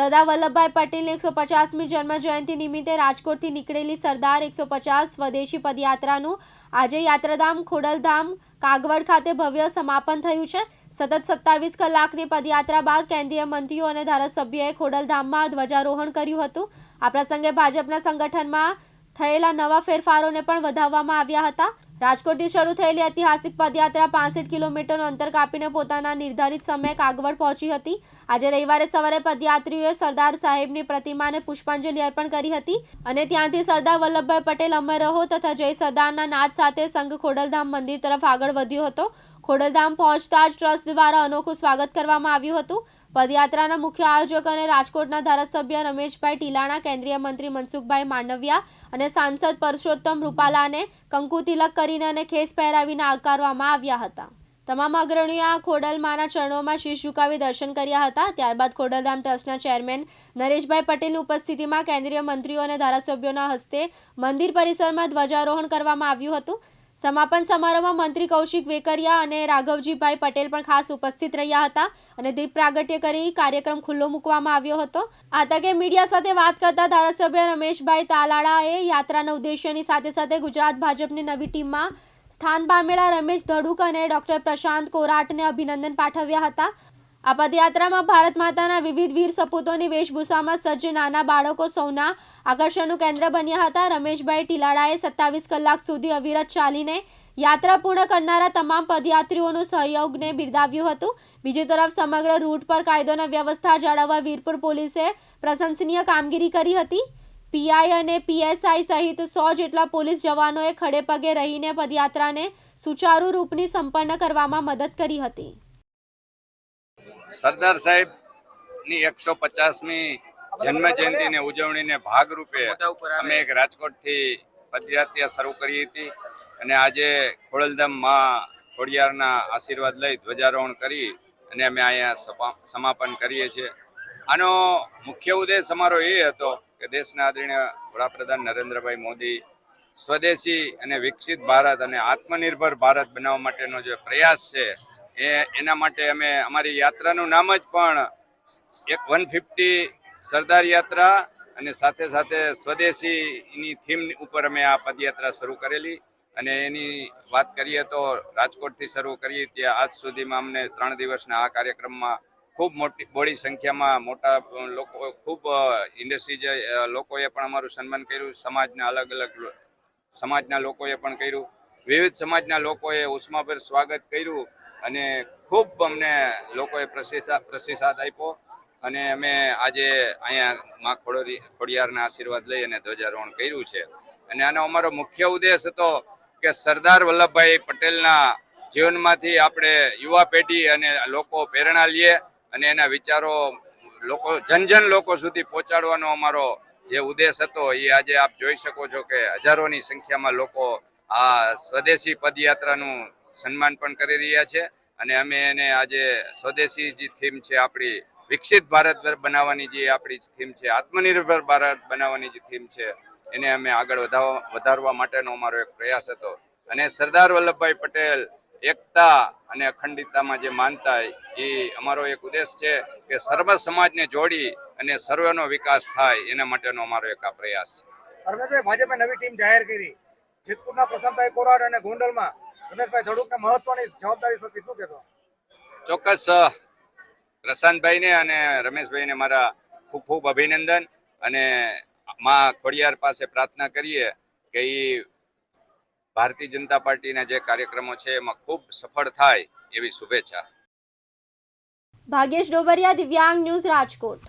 સરદાર વલ્લભભાઈ પટેલની એકસો પચાસમી જન્મ જયંતિ નિમિત્તે રાજકોટથી નીકળેલી સરદાર એકસો પચાસ સ્વદેશી પદયાત્રાનું આજે યાત્રાધામ ખોડલધામ કાગવડ ખાતે ભવ્ય સમાપન થયું છે. સતત સત્તાવીસ કલાકની પદયાત્રા બાદ કેન્દ્રીય મંત્રીઓ અને ધારાસભ્યએ ખોડલધામમાં ધ્વજારોહણ કર્યું હતું. આ પ્રસંગે ભાજપના સંગઠનમાં થયેલા નવા ફેરફારોને પણ વધાવવામાં આવ્યા હતા. રાજકોટથી શરૂ થયેલી ઐતિહાસિક પદયાત્રા પાસઠ કિલોમીટરનું અંતર કાપીને પોતાના નિર્ધારિત સમયે કાગવડ પહોંચી હતી. આજે રવિવારે સવારે પદયાત્રીઓએ સરદાર સાહેબની પ્રતિમાને પુષ્પાંજલિ અર્પણ કરી હતી અને ત્યાંથી સરદાર વલ્લભભાઈ પટેલ અમર રહો તથા જય સરદારના નાદ સાથે સંઘ ખોડલધામ મંદિર તરફ આગળ વધ્યો હતો. ખોડલધામ પહોંચતા જ ટ્રસ્ટ દ્વારા અનોખું સ્વાગત કરવામાં આવ્યું હતું. પદયાત્રાના મુખ્ય આયોજક અને રાજકોટના ધારાસભ્ય રમેશભાઈ ટીલાણા, કેન્દ્રીય મંત્રી મનસુખભાઈ માંડવિયા અને સાંસદ પરસોત્તમ રૂપાલાને કંકુ તિલક કરીને અને ખેસ પહેરાવીને આવકારવામાં આવ્યા હતા. તમામ અગ્રણીઓ આ ખોડલમાના ચરણોમાં શીશ ઝુકાવી દર્શન કર્યા હતા. ત્યારબાદ ખોડલધામ ટ્રસ્ટના ચેરમેન નરેશભાઈ પટેલની ઉપસ્થિતિમાં કેન્દ્રીય મંત્રીઓ અને ધારાસભ્યોના હસ્તે મંદિર પરિસરમાં ધ્વજારોહણ કરવામાં આવ્યું હતું. સમાપન સમારોહમાં મંત્રી કૌશિક વેકરિયા અને રાઘવજીભાઈ પટેલ પણ ખાસ ઉપસ્થિત રહ્યા હતા અને દીપ પ્રાગટ્ય કરી કાર્યક્રમ ખુલ્લો મૂકવામાં આવ્યો હતો. આ તકે મીડિયા સાથે વાત કરતા ધારાસભ્ય રમેશભાઈ તાલાળાએ યાત્રાના ઉદ્દેશ્યની સાથે સાથે ગુજરાત ભાજપની નવી ટીમમાં સ્થાન પામેલા રમેશ ધડુક અને ડોક્ટર પ્રશાંત કોરાટને અભિનંદન પાઠવ્યા હતા. આ પદયાત્રામાં ભારત માતાના વિવિધ વીર સપૂતોની વેશભૂષામાં સજ્જ નાના બાળકો સૌના આકર્ષણનું કેન્દ્ર બન્યા હતા. રમેશભાઈ ટીલાડાએ સત્તાવીસ કલાક સુધી અવિરત ચાલીને યાત્રા પૂર્ણ કરનારા તમામ પદયાત્રીઓનું સહયોગને બિરદાવ્યું હતું. બીજી તરફ સમગ્ર રૂટ પર કાયદોના વ્યવસ્થા જાળવવા વીરપુર પોલીસે પ્રશંસનીય કામગીરી કરી હતી. પીઆઈ અને પીએસઆઈ સહિત સો જેટલા પોલીસ જવાનોએ ખડેપગે રહીને પદયાત્રાને સુચારુ રૂપની સંપન્ન કરવામાં મદદ કરી હતી. સરદાર સાહેબની એકસો પચાસમી જન્મ જયંતિની ઉજવણીને ભાગરૂપે અમે એક રાજકોટથી પદયાત્રા શરૂ કરી હતી અને આજે ખોડલધામમાં ખોડિયારના આશીર્વાદ લઈ ધ્વજારોહણ કરી અને અમે અહીંયા સમાપન કરીએ છીએ. આનો મુખ્ય ઉદ્દેશ અમારો એ હતો કે દેશના આદરણીય વડાપ્રધાન નરેન્દ્રભાઈ મોદી સ્વદેશી અને વિકસિત ભારત અને આત્મનિર્ભર ભારત બનાવવા માટેનો જે પ્રયાસ છે એ એના માટે અમે અમારી યાત્રાનું નામ જ પણ એક વન ફિફ્ટી સરદાર યાત્રા અને સાથે સાથે સ્વદેશીની થીમ ઉપર અમે આ પદયાત્રા શરૂ કરેલી. અને એની વાત કરીએ તો રાજકોટથી શરૂ કરીએ ત્યાં આજ સુધીમાં અમને ત્રણ દિવસના આ કાર્યક્રમમાં ખૂબ મોટી, બોડી સંખ્યામાં મોટા લોકો, ખૂબ ઇન્ડસ્ટ્રીજ લોકોએ પણ અમારું સન્માન કર્યું. સમાજના અલગ અલગ સમાજના લોકોએ પણ કર્યું. વિવિધ સમાજના લોકોએ ઉષ્માભેર સ્વાગત કર્યું. અને ખૂબ અમને લોકોએ પ્રતિસાદ પ્રતિસાદ આપ્યો. અને અમે આજે અહીંયા માં ખોડોરી ખોડિયારના આશીર્વાદ લઈ અને ધ્વજારોહણ કર્યું છે. અને આનો અમારો મુખ્ય ઉદ્દેશ હતો કે સરદાર વલ્લભભાઈ પટેલના જીવનમાંથી આપણે યુવા પેઢી અને લોકો પ્રેરણા લઈએ અને એના વિચારો લોકો જન જન લોકો સુધી પહોંચાડવાનો અમારો જે ઉદ્દેશ હતો, એ આજે આપ જોઈ શકો છો કે હજારોની સંખ્યામાં લોકો આ સ્વદેશી પદયાત્રાનું સન્માન પણ કરી રહ્યા છે અને અમે એને આજે સ્વદેશી જે થીમ છે આપણી વિકસિત ભારત બનાવવાની જે આપણી થીમ છે, આત્મનિર્ભર ભારત બનાવવાની જે થીમ છે, એને અમે આગળ વધારવા વધારવા માટેનો અમારો એક પ્રયાસ હતો. અને સરદાર વલ્લભભાઈ પટેલ એકતા અને અખંડિતતામાં જે માનતા એ અમારો એક ઉદ્દેશ છે કે સર્વ સમાજને જોડી અને સર્વનો વિકાસ થાય એના માટેનો અમારો એક આ પ્રયાસ છે. ભાજપે નવી ટીમ જાહેર કરી. જેતપુરના પ્રશાંતભાઈ કોરાડ અને ગોંડલમાં રમેશભાઈ ધડુકને મહત્વની જવાબદારી સોંપી શું કહેશો ચોક્કસ અ, પ્રશાંતભાઈને અને રમેશભાઈને મારા ખૂબ ખૂબ અભિનંદન અને માં ખોડિયાર પાસે પ્રાર્થના કરીએ કે એ ભારતીય જનતા પાર્ટીના જે કાર્યક્રમો છે એમાં ખૂબ સફળ થાય એવી શુભેચ્છા. ભાગ્યેશ ડોબરિયા દિવ્યાંગ ન્યૂઝ રાજકોટ.